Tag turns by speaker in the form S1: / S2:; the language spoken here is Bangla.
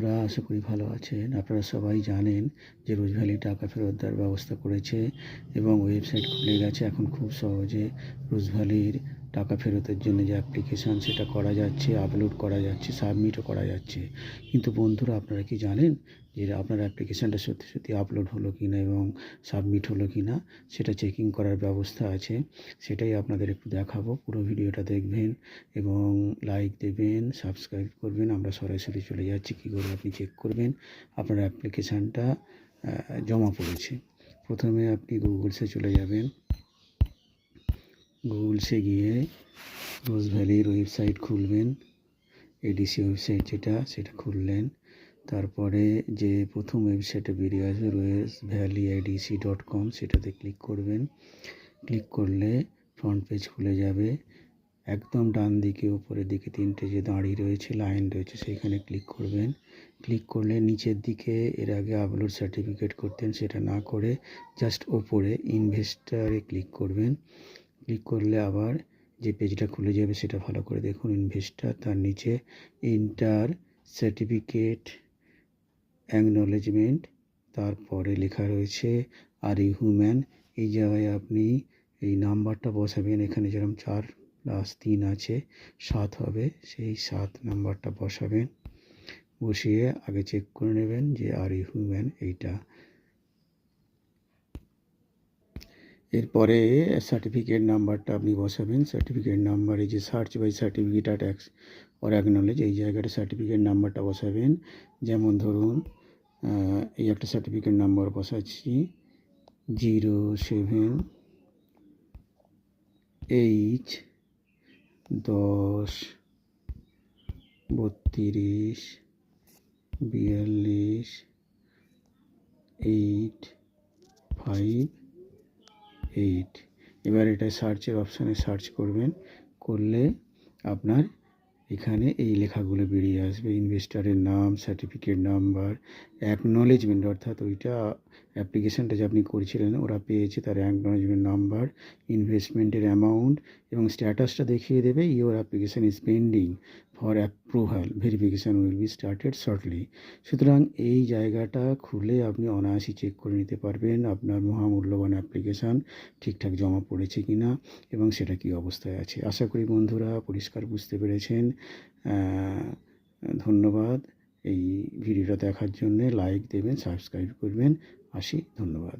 S1: বন্ধুরা আশা করি ভালো আছেন। আপনারা সবাই জানেন যে রোজ ভ্যালি টাকা ফেরত দেওয়ার ব্যবস্থা করেছে এবং ওয়েবসাইট খুলে গেছে এখন খুব সহজে রোজ ভ্যালির টাকা ফেরতের জন্য যে অ্যাপ্লিকেশান সেটা করা যাচ্ছে আপলোড করা যাচ্ছে সাবমিটও করা যাচ্ছে। কিন্তু বন্ধুরা, আপনারা কি জানেন যে আপনার অ্যাপ্লিকেশানটা সত্যি সত্যি আপলোড হলো কি না এবং সাবমিট হলো কি না সেটা চেকিং করার ব্যবস্থা আছে। সেটাই আপনাদের একটু দেখাবো। পুরো ভিডিওটা দেখবেন এবং লাইক দেবেন সাবস্ক্রাইব করবেন। আমরা সরাসরি চলে যাচ্ছি। কী করে আপনি চেক করবেন? আপনার অ্যাপ্লিকেশানটা জমা পড়েছে। প্রথমে আপনি গুগলসে চলে যাবেন। গুগলসে গিয়ে রোজ ভ্যালির ওয়েবসাইট খুলবেন এডিসি ওয়েবসাইট যেটা, সেটা খুললেন। তারপরে যে প্রথম ওয়েবসাইটে বেরিয়ে আসবে Rose Valley IDC dot com, সেটাতে ক্লিক করবেন। ক্লিক করলে ফ্রন্ট পেজ খুলে যাবে। একদম ডান দিকে, উপরের দিকে তিনটে যে দাঁড়িয়ে রয়েছে, লাইন রয়েছে, সেইখানে ক্লিক করবেন। ক্লিক করলে নিচের দিকে এর আগে আপলোড সার্টিফিকেট করতেন, সেটা না করে জাস্ট ওপরে ইনভেস্টারে ক্লিক করবেন। ক্লিক করলে আবার যে পেজটা খুলে যাবে সেটা ভালো করে দেখুন ইনভেস্টার তার নিচে ইন্টার সার্টিফিকেট অ্যাকনোলেজমেন্ট তারপরে লেখা রয়েছে আর ইউ হিউম্যান এই জায়গায় আপনি এই নাম্বারটা বসাবেন, এখানে যেরকম চার প্লাস তিন আছে, সাত হবে, সেই সাত নাম্বারটা বসাবেন, বসিয়ে আগে চেক করে নেবেন যে আর ইউ হিউম্যান এইটা এরপরে সার্টিফিকেট নাম্বারটা আপনি বসাবেন। সার্টিফিকেট নাম্বারে যে সার্চ বাই সার্টিফিকেট আর ট্যাক্স অর অ্যাকনোলেজ এই জায়গাটা সার্টিফিকেট নাম্বারটা বসাবেন। যেমন ধরুন এই একটা সার্টিফিকেট নাম্বার বসাচ্ছি জিরো সেভেন এইচ দশ বত্রিশ বিয়াল্লিশ এইট ফাইভ এইট এবার এটা সার্চের অপশানে সার্চ করবেন। করলে আপনার এখানে এই লেখাগুলো বেরিয়ে আসবে। ইনভেস্টারের নাম সার্টিফিকেট নাম্বার অ্যাকনোলেজমেন্ট অর্থাৎ ওইটা অ্যাপ্লিকেশানটা যে আপনি করেছিলেন, ওরা পেয়েছে তার অ্যাকনলেজমেন্ট নাম্বার ইনভেস্টমেন্টের অ্যামাউন্ট এবং স্ট্যাটাসটা দেখিয়ে দেবে your application is pending for approval verification will be started shortly সুতরাং এই জায়গাটা খুলে আপনি অনায়াসই চেক করে নিতে পারবেন আপনার মহামূল্যবান অ্যাপ্লিকেশান ঠিকঠাক জমা পড়েছে কি না এবং সেটা কি অবস্থায় আছে। আশা করি বন্ধুরা পরিষ্কার বুঝতে পেরেছেন। ধন্যবাদ। এই ভিডিওটা দেখার জন্যে লাইক দেবেন সাবস্ক্রাইব করবেন। আসি ধন্যবাদ।